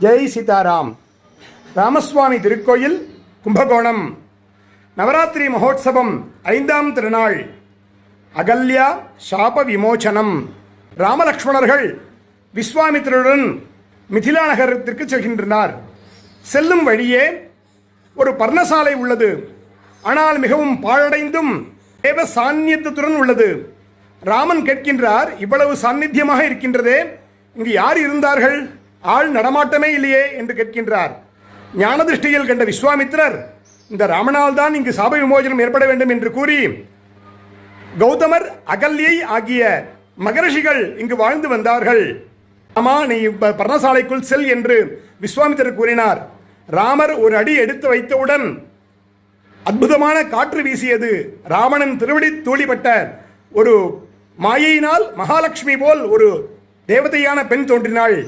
ஜெய் சீதாராம். ராமசுவாமி திருக்கோயில் கும்பகோணம். நவராத்திரி மகோத்சவம் ஐந்தாம் திருநாள். அகல்யா சாப விமோச்சனம். ராமலக்ஷ்மணர்கள் விஸ்வாமித்திரருடன் மிதிலா நகரத்திற்கு செல்கின்றனர். செல்லும் வழியே ஒரு பர்ணசாலை உள்ளது. ஆனால் மிகவும் பாழடைந்தும் தேவ சாநித்தியத்துடன் உள்ளது. ராமன் கேட்கின்றார் இவ்வளவு சாநித்தியமாக இருக்கின்றதே இங்கு யார் இருந்தார்கள்? ஆள் நடமாட்டமே இல்லையே என்று கேட்கின்றார். ஞான திருஷ்டியில் கண்ட விஸ்வாமித்திரர் இந்த ராமனால் தான் இங்கு சாப விமோசனம் ஏற்பட வேண்டும் என்று கூறி கௌதமர் அகல்யை ஆகிய மகரிஷிகள் இங்கு வாழ்ந்து வந்தார்கள். ஆமா நீ இப்ப பர்ணசாலைக்குள் செல் என்று விஸ்வாமித்திரர் கூறினார். ராமர் ஒரு அடி எடுத்து வைத்தவுடன் அற்புதமான காற்று வீசியது. ராவணன் திருவடி தூளிப்பட்ட ஒரு மாயையினால் மகாலட்சுமி போல் ஒரு தேவதையான பெண் தோன்றினாள்.